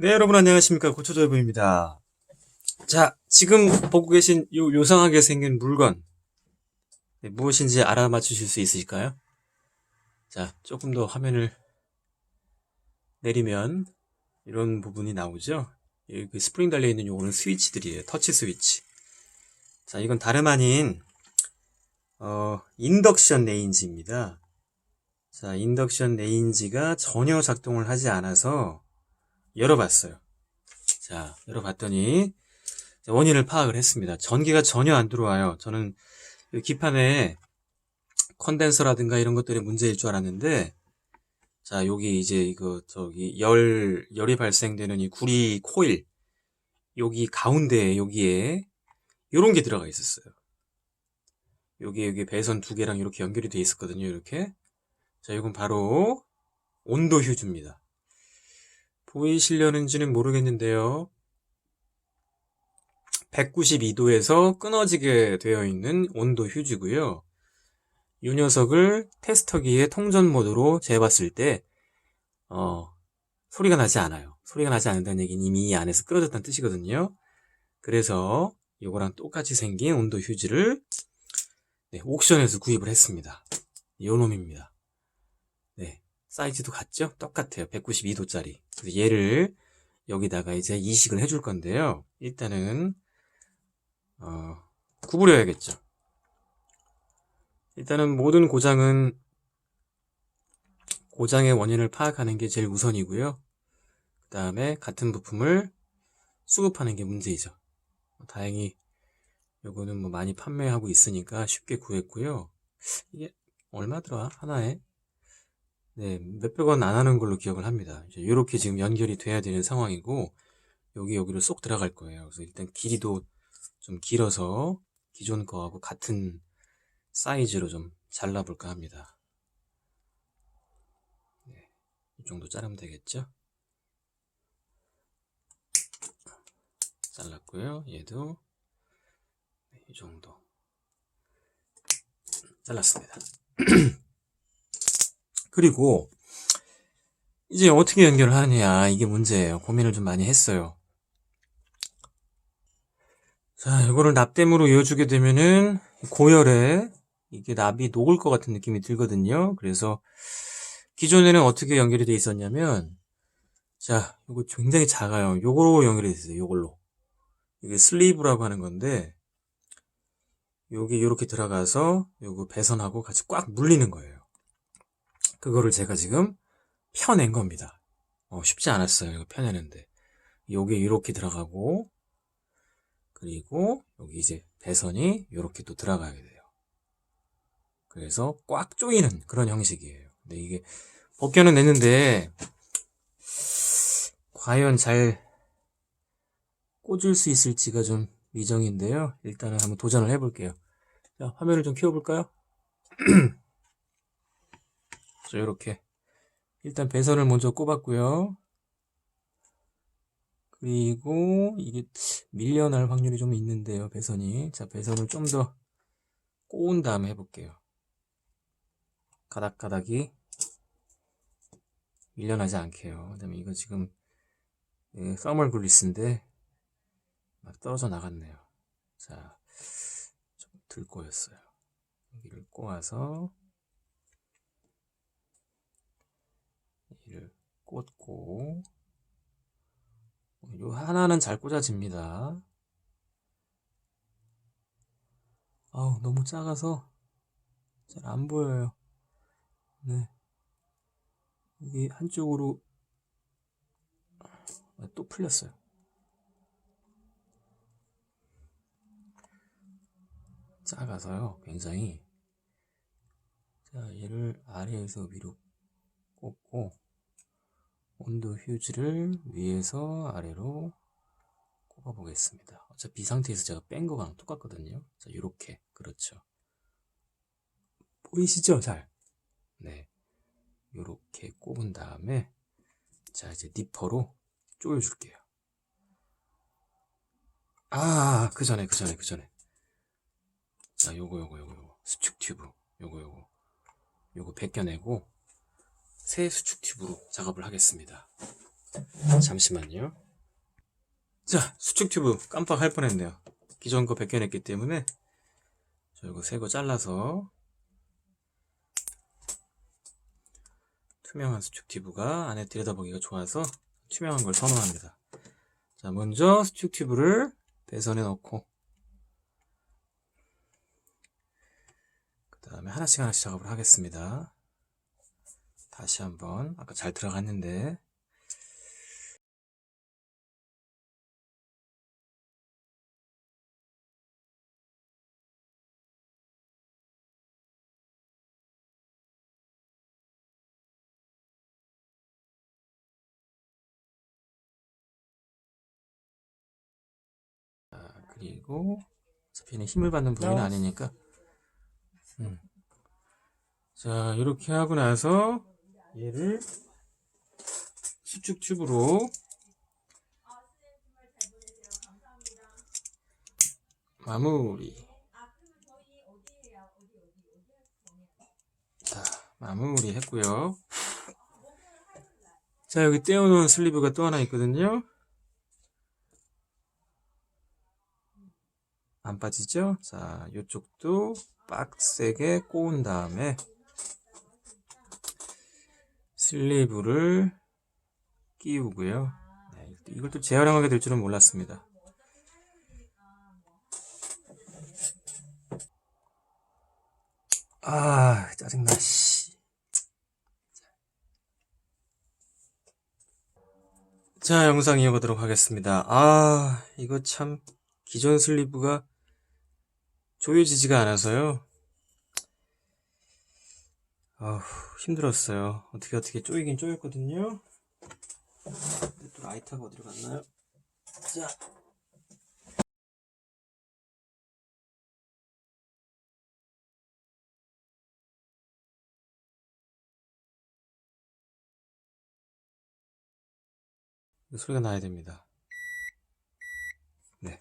네, 여러분 안녕하십니까. 고초절부입니다. 자, 지금 보고 계신 요 요상하게 생긴 물건, 네, 무엇인지 알아맞히실 수 있으실까요? 자, 조금 더 화면을 내리면 이런 부분이 나오죠? 여기 스프링 달려 있는 요거는 스위치들이에요. 터치 스위치. 자, 이건 다름 아닌, 어, 인덕션 레인지입니다. 자, 인덕션 레인지가 전혀 작동을 하지 않아서 열어봤어요. 자, 열어봤더니 원인을 파악을 했습니다. 전기가 전혀 안 들어와요. 저는 이 기판에 컨덴서라든가 이런 것들이 문제일 줄 알았는데, 자, 여기 이제 이거 저기 열 열이 발생되는 이 구리 코일 여기 가운데 여기에 요런 게 들어가 있었어요. 여기 여기 배선 두 개랑 이렇게 연결이 돼 있었거든요. 이렇게. 자, 이건 바로 온도 휴즈입니다. 보이시려는지는 모르겠는데요. 192도에서 끊어지게 되어 있는 온도 휴지고요. 이 녀석을 테스터기의 통전 모드로 재봤을 때 어, 소리가 나지 않아요. 소리가 나지 않는다는 얘기는 이미 이 안에서 끊어졌다는 뜻이거든요. 그래서 이거랑 똑같이 생긴 온도 휴지를 네, 옥션에서 구입을 했습니다. 요 놈입니다. 네, 사이즈도 같죠? 똑같아요. 192도짜리. 얘를 여기다가 이제 이식을 해줄 건데요. 일단은 어, 구부려야겠죠. 일단은 모든 고장은 고장의 원인을 파악하는 게 제일 우선이고요. 그 다음에 같은 부품을 수급하는 게 문제이죠. 다행히 요거는 뭐 많이 판매하고 있으니까 쉽게 구했고요. 이게 얼마더라? 하나에? 네, 몇백 원 안 하는 걸로 기억을 합니다. 이제 이렇게 지금 연결이 돼야 되는 상황이고, 여기 여기로 쏙 들어갈 거예요. 그래서 일단 길이도 좀 길어서 기존 거하고 같은 사이즈로 좀 잘라볼까 합니다. 네, 이 정도 자르면 되겠죠? 잘랐고요. 얘도 네, 이 정도 잘랐습니다. 그리고 이제 어떻게 연결을 하느냐 이게 문제예요. 고민을 좀 많이 했어요. 자, 이거를 납땜으로 이어주게 되면은 고열에 이게 납이 녹을 것 같은 느낌이 들거든요. 그래서 기존에는 어떻게 연결이 돼 있었냐면 자, 이거 굉장히 작아요. 요거로 연결이 됐어요. 요걸로. 이게 슬리브라고 하는 건데 요게 이렇게 들어가서 요거 배선하고 같이 꽉 물리는 거예요. 그거를 제가 지금 펴낸 겁니다. 어, 쉽지 않았어요. 이거 펴내는데. 요게 이렇게 들어가고 그리고 여기 이제 배선이 이렇게 또 들어가게 돼요. 그래서 꽉 조이는 그런 형식이에요. 근데 이게 벗겨는 냈는데 과연 잘 꽂을 수 있을지가 좀 미정인데요. 일단은 한번 도전을 해볼게요. 자, 화면을 좀 키워볼까요? 자, 이렇게 일단 배선을 먼저 꼽았고요. 그리고 이게 밀려날 확률이 좀 있는데요, 배선이. 자, 배선을 좀 더 꼬은 다음에 해볼게요. 가닥가닥이 밀려나지 않게요. 그 다음에 이거 지금 예, 서멀 글리스인데 막 떨어져 나갔네요. 자, 좀 들 꼬였어요. 여기를 꼬아서 이를 꽂고 요 하나는 잘 꽂아집니다. 아우 너무 작아서 잘 안 보여요. 네. 이게 한쪽으로 아, 또 풀렸어요. 작아서요, 굉장히. 자, 얘를 아래에서 위로 꽂고, 온도 휴지를 위에서 아래로 꼽아 보겠습니다. 어차피 이 상태에서 제가 뺀 거랑 똑같거든요. 자, 요렇게. 그렇죠. 보이시죠? 잘. 네. 요렇게 꼽은 다음에, 자, 이제 니퍼로 조여줄게요. 아, 그 전에, 그 전에, 그 전에. 자, 요거, 요거, 요거, 요거. 수축 튜브. 요거, 요거. 요거 벗겨내고, 새 수축 튜브로 작업을 하겠습니다. 잠시만요. 자, 수축 튜브 깜빡할 뻔했네요. 기존 거 벗겨냈기 때문에 저 이거 새 거 잘라서 투명한 수축 튜브가 안에 들여다보기가 좋아서 투명한 걸 선호합니다. 자, 먼저 수축 튜브를 배선에 넣고 그 다음에 하나씩 하나씩 작업을 하겠습니다. 다시 한번 아까 잘 들어갔는데. 그리고 어차피는 힘을 받는 부분이 아니니까. 음. 자 이렇게 하고 나서 얘를 수축 튜브로 마무리. 자 마무리 했고요. 자 여기 떼어놓은 슬리브가 또 하나 있거든요. 안 빠지죠? 자, 이쪽도 빡세게 꼬은 다음에 슬리브를 끼우고요. 네, 이걸 또 재활용하게 될 줄은 몰랐습니다. 아, 짜증나, 씨. 자, 영상 이어가도록 하겠습니다. 아, 이거 참, 기존 슬리브가 조여지지가 않아서요. 아우, 힘들었어요. 어떻게 어떻게 조이긴 조였거든요. 근데 또 라이터가 어디로 갔나요? 자. 이 소리가 나야 됩니다. 네.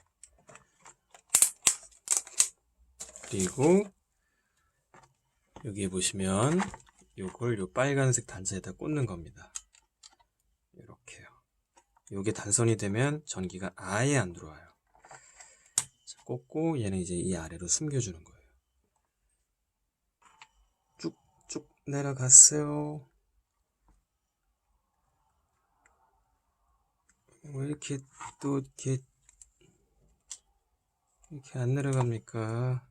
그리고 여기에 보시면 요걸 요 빨간색 단자에다 꽂는 겁니다. 이렇게요. 요게 단선이 되면 전기가 아예 안 들어와요. 자, 꽂고 얘는 이제 이 아래로 숨겨주는 거예요. 쭉쭉 내려갔어요. 왜 이렇게 또 이렇게 이렇게 안 내려갑니까?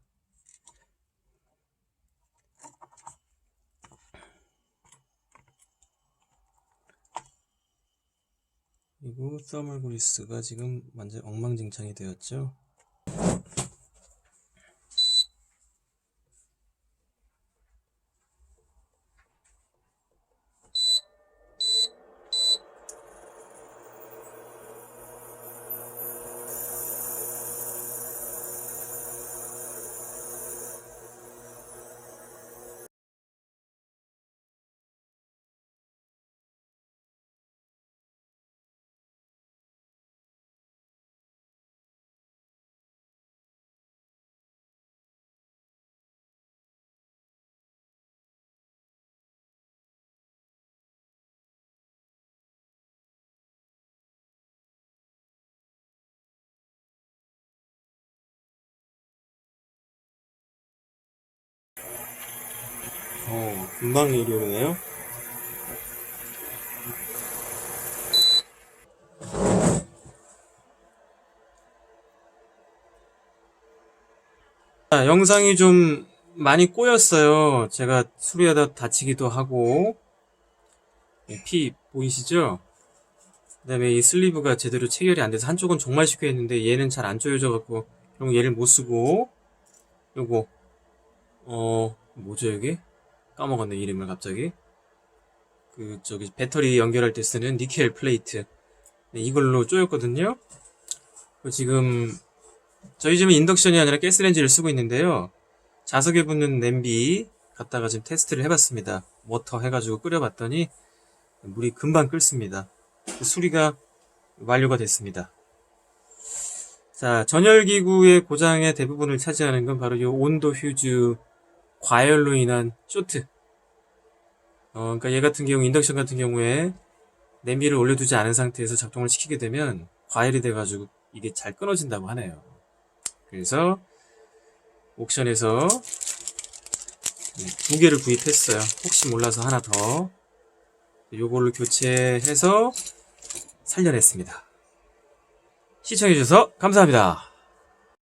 그리고 서멀 그리스가 지금 완전 엉망진창이 되었죠. 금방 일이 오네요. 자, 영상이 좀 많이 꼬였어요. 제가 수리하다 다치기도 하고. 예, 피 보이시죠? 그 다음에 이 슬리브가 제대로 체결이 안 돼서 한쪽은 정말 쉽게 했는데 얘는 잘 안 조여져 갖고 결국 얘를 못 쓰고 요거 어 뭐죠 여기? 까먹었네 이름을 갑자기. 그 저기 배터리 연결할 때 쓰는 니켈 플레이트. 네, 이걸로 쪼였거든요. 그 지금 저희 집은 인덕션이 아니라 가스렌지를 쓰고 있는데요. 자석에 붙는 냄비 갖다가 지금 테스트를 해봤습니다. 워터 해가지고 끓여봤더니 물이 금방 끓습니다. 그 수리가 완료가 됐습니다. 자 전열기구의 고장의 대부분을 차지하는 건 바로 이 온도 휴즈 과열로 인한 쇼트. 어, 그러니까 얘 같은 경우 인덕션 같은 경우에 냄비를 올려두지 않은 상태에서 작동을 시키게 되면 과열이 돼가지고 이게 잘 끊어진다고 하네요. 그래서 옥션에서 네, 두 개를 구입했어요. 혹시 몰라서 하나 더 요걸로 교체해서 살려냈습니다. 시청해주셔서 감사합니다.